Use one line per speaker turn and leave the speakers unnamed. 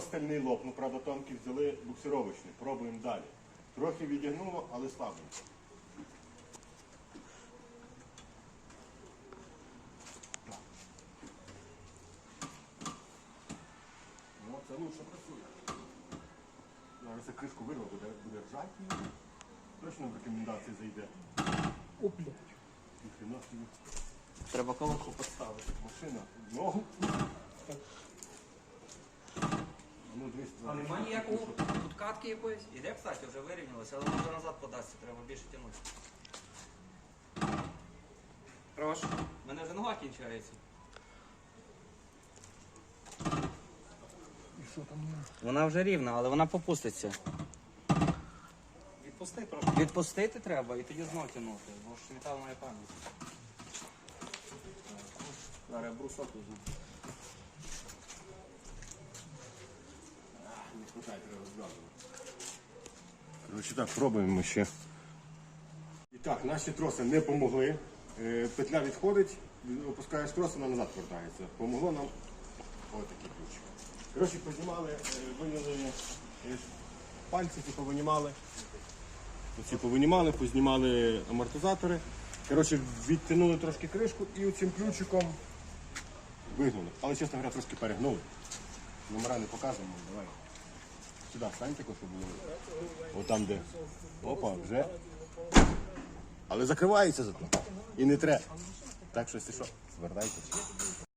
стальний лоб, ну правда тонкий взяли буксировочний. Пробуємо далі. Трохи відігнуло, але слабенько. Ну, це лучше працює. Зараз я кришку вирву, буде, буде ржати. Точно в рекомендації зайде.
О, блядь.
Ніхрена собі.
Треба колонку поставити.
Машина, ногу.
Нема ніякого тут катки якоїсь? Іде, кстати, вже вирівнялося, але може назад подасться, треба більше тягнути. Прошу. У мене вже нога кінчається.
І що там?
Вона вже рівна, але вона попуститься.
Відпусти трошки.
Відпустити треба і тоді знов тягнути, бо ж метал має пам'ять. Зараз я брусок візьму.
Коротше так, пробуємо ще. І так, наші троси не помогли. Е, Петля відходить, опускаєш трос, вона назад повертається. Помогло нам ось такий ключ. Коротше, познімали, е, виняли е, пальці, ці повинімали. Оці повинімали, познімали амортизатори. Коротше, відтягнули трошки кришку і цим ключиком вигнули. Але, чесно говоря, трошки перегнули. Номера не показуємо, давай. Сюди встань тако, щоб було. Отам, де. Опа, вже. Але закривається зато. І не треба. Так що, якщо що, звертайтеся.